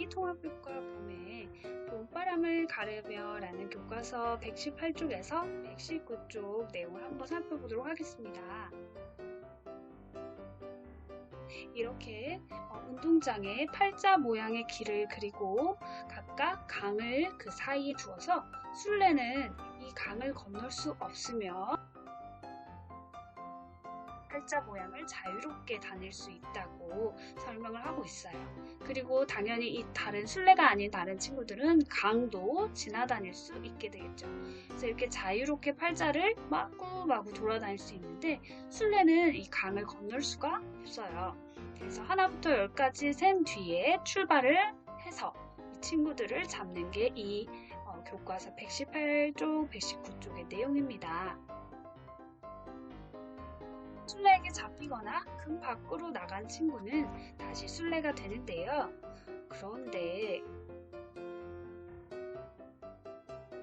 제2 통합교과 봄에 봄바람을 가르며 라는 교과서 118쪽에서 119쪽 내용을 한번 살펴보도록 하겠습니다. 이렇게 어, 운동장에 팔자 모양의 길을 그리고 각각 강을 그 사이에 두어서 술래는 이 강을 건널 수 없으며 팔자 모양을 자유롭게 다닐 수 있다고 설명을 하고 있어요. 그리고 당연히 이 다른 술래가 아닌 다른 친구들은 강도 지나다닐 수 있게 되겠죠. 그래서 이렇게 자유롭게 팔자를 마구마구 돌아다닐 수 있는데 술래는 이 강을 건널 수가 없어요. 그래서 하나부터 열까지 센 뒤에 출발을 해서 이 친구들을 잡는 게이 어, 교과서 118쪽, 119쪽의 내용입니다. 술래에게 잡히거나 금 밖으로 나간 친구는 다시 술래가 되는데요. 그런데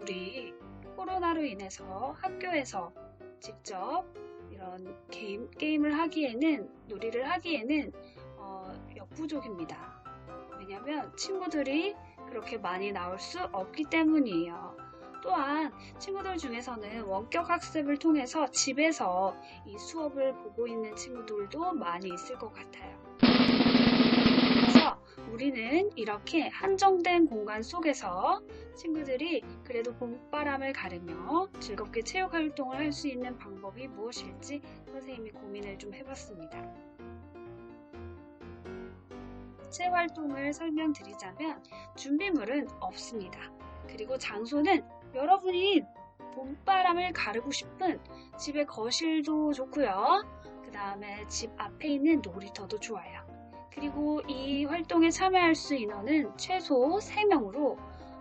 우리 코로나로 인해서 학교에서 직접 이런 게임, 게임을 하기에는 놀이를 하기에는 어, 역부족입니다. 왜냐하면 친구들이 그렇게 많이 나올 수 없기 때문이에요. 또한 친구들 중에서는 원격 학습을 통해서 집에서 이 수업을 보고 있는 친구들도 많이 있을 것 같아요. 그래서 우리는 이렇게 한정된 공간 속에서 친구들이 그래도 봄바람을 가르며 즐겁게 체육 활동을 할 수 있는 방법이 무엇일지 선생님이 고민을 좀 해봤습니다. 체육 활동을 설명드리자면 준비물은 없습니다. 그리고 장소는 여러분이 봄바람을 가르고 싶은 집의 거실도 좋고요. 그 다음에 집 앞에 있는 놀이터도 좋아요. 그리고 이 활동에 참여할 수 인원은 최소 3명으로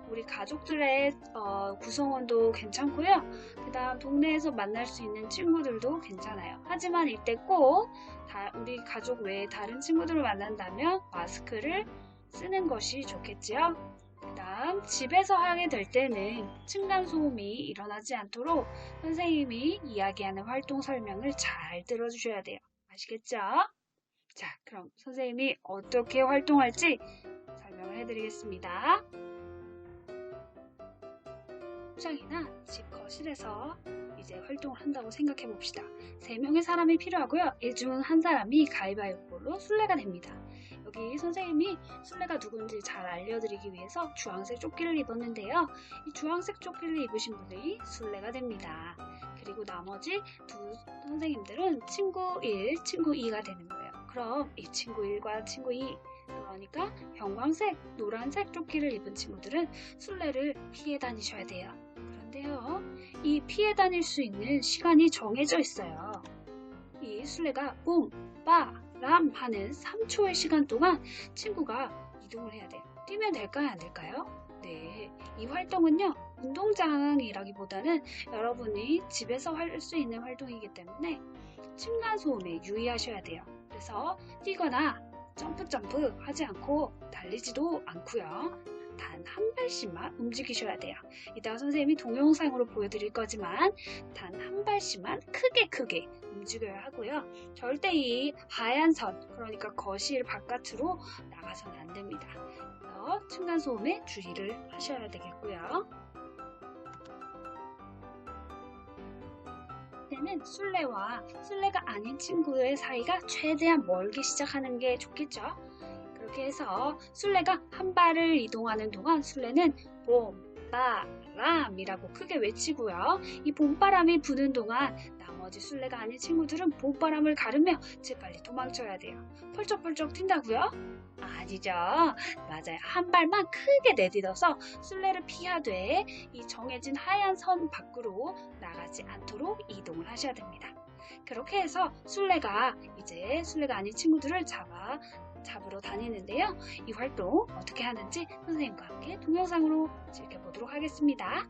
우리 가족들의 어, 구성원도 괜찮고요. 그 다음 동네에서 만날 수 있는 친구들도 괜찮아요. 하지만 이때 꼭 다, 우리 가족 외에 다른 친구들을 만난다면 마스크를 쓰는 것이 좋겠지요. 그 다음 집에서 하게 될 때는 층간소음이 일어나지 않도록 선생님이 이야기하는 활동 설명을 잘 들어주셔야 돼요. 아시겠죠? 자, 그럼 선생님이 어떻게 활동할지 설명을 해드리겠습니다. 포장이나 집 거실에서 이제 활동을 한다고 생각해 봅시다. 3명의 사람이 필요하고요. 이 중 한 사람이 가위바위보로 술래가 됩니다. 여기 선생님이 술래가 누군지 잘 알려드리기 위해서 주황색 조끼를 입었는데요. 이 주황색 조끼를 입으신 분이 술래가 됩니다. 그리고 나머지 두 선생님들은 친구 1, 친구 2가 되는 거예요. 그럼 이 친구 1과 친구 2 그러니까 형광색, 노란색 조끼를 입은 친구들은 술래를 피해 다니셔야 돼요. 그런데요, 이 피해 다닐 수 있는 시간이 정해져 있어요. 이 술래가 봄, 빠, 람 하는 3초의 시간 동안 친구가 이동을 해야 돼요. 뛰면 될까요? 안 될까요? 네. 이 활동은요, 운동장이라기보다는 여러분이 집에서 할 수 있는 활동이기 때문에 층간소음에 유의하셔야 돼요. 그래서 뛰거나 점프 점프 하지 않고 달리지도 않고요. 단 한 발씩만 움직이셔야 돼요. 이따가 선생님이 동영상으로 보여드릴 거지만 단 한 발씩만 크게 크게 움직여야 하고요. 절대 이 하얀 선, 그러니까 거실 바깥으로 나가서는 안 됩니다. 그래서 층간소음에 주의를 하셔야 되겠고요. 때는 술래와 술래가 아닌 친구의 사이가 최대한 멀게 시작하는 게 좋겠죠. 그렇게 해서 술래가 한 발을 이동하는 동안 술래는 봄바람이라고 크게 외치고요. 이 봄바람이 부는 동안 나머지 술래가 아닌 친구들은 봄바람을 가르며 재빨리 도망쳐야 돼요. 펄쩍펄쩍 튄다고요? 아니죠. 맞아요. 한 발만 크게 내딛어서 술래를 피하되 이 정해진 하얀 선 밖으로 나가지 않도록 이동을 하셔야 됩니다. 그렇게 해서 술래가 이제 술래가 아닌 친구들을 잡아 잡으러 다니는데요. 이 활동 어떻게 하는지 선생님과 함께 동영상으로 즐겨보도록 하겠습니다.